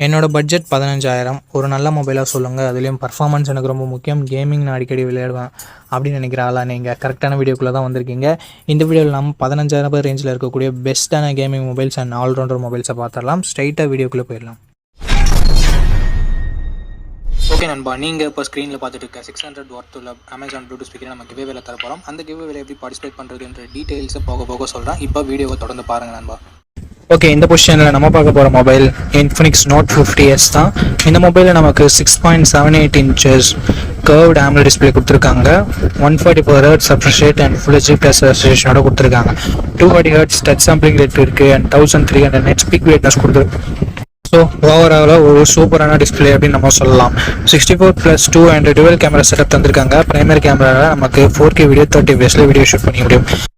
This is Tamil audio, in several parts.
என்னோட பட்ஜெட் பதினஞ்சாயிரம். ஒரு நல்ல மொபைலாக சொல்லுங்கள் அதுலேயும் பர்ஃபார்மன்ஸ் எனக்கு ரொம்ப முக்கியம். கேமிங் நான் அடிக்கடி விளையாடுவேன் அப்படின்னு நினைக்கிற ஆளா நீங்கள் கரெக்டான வீடியோக்குள்ளே தான் வந்திருக்கீங்க. இந்த வீடியோவில் நம்ம பதினஞ்சாயிரம் ரூபாய் ரேஞ்சில் இருக்கக்கூடிய பெஸ்ட்டான gaming mobiles and all rounder மொபைல்ஸை பார்த்துடலாம். ஸ்ட்ரைட்டாக வீடியோக்குள்ளே போயிடலாம். ஓகே நண்பா நீங்கள் இப்போ ஸ்க்ரீனில் பார்த்துட்டு இருக்க சிக்ஸ் ஹண்ட்ரட் ஒர்த் உள்ள அமேசான் ப்ளூடூத் ஸ்பீக்கரை நம்ம கிவே வேலை தர போகிறோம் அந்த கிவே வேலை எப்படி பார்ட்டிசிபேட் பண்ணுறதுன்ற டீட்டெயில்ஸை போக போக சொல்கிறேன் இப்போ வீடியோவை தொடர்ந்து பாருங்கள் நண்பா. ஓகே இந்த பொசிஷனில் நம்ம பார்க்க போகிற mobile Infinix Note fifty S தான். இந்த மொபைலில் நமக்கு six point seven eight inches curve AMOLED display கொடுத்துருக்காங்க. One forty four hertz refresh rate and full HD plus ரெஸ்ட்ரேஷனோட கொடுத்துருக்காங்க. Two forty hertz touch sampling rate இருக்குது and thousand three hundred nits peak brightness கொடுத்துருக்கு ஸோ ஓவராலாக ஒரு சூப்பரான டிஸ்பிளே அப்படின்னு நம்ம சொல்லலாம். Sixty four plus two and dual camera setup தந்திருக்காங்க பிரைமரி கேமராவில் நமக்கு ஃபோர் கே வீடியோ தேர்ட்டி பேஸில் வீடியோ ஷூட் பண்ணி முடியும்.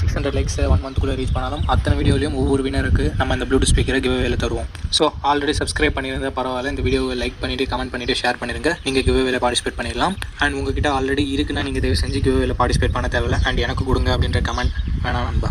six hundred likes one மந்த்துக்குள்ளே reach பண்ணாலும் அத்தனை வீடியோலையும் ஒவ்வொரு வினருக்கு நம்ம இந்த ப்ளூடூத் ஸ்பீக்கரை கிவ்வேல தருவோம். ஸோ ஆல்ரெடி சப்ஸ்கிரைப் பண்ணியிருந்தால் பரவாயில்ல. இந்த வீடியோவை லைக் பண்ணிவிட்டு கமெண்ட் பண்ணிவிட்டு ஷேர் பண்ணிடுங்க நீங்கள் கிவ்வேல பார்ட்டிசிபேட் பண்ணிடலாம். அண்ட் உங்ககிட்ட ஆல்ரெடி இருக்குன்னா நீங்கள் தயவு செஞ்சு கிவ்வேல பார்ட்டிசிபேட் பண்ண தேவையில்ல. அண்ட் எனக்கு கொடுங்க அப்படின்ற கமெண்ட் வேணாம் நண்பா.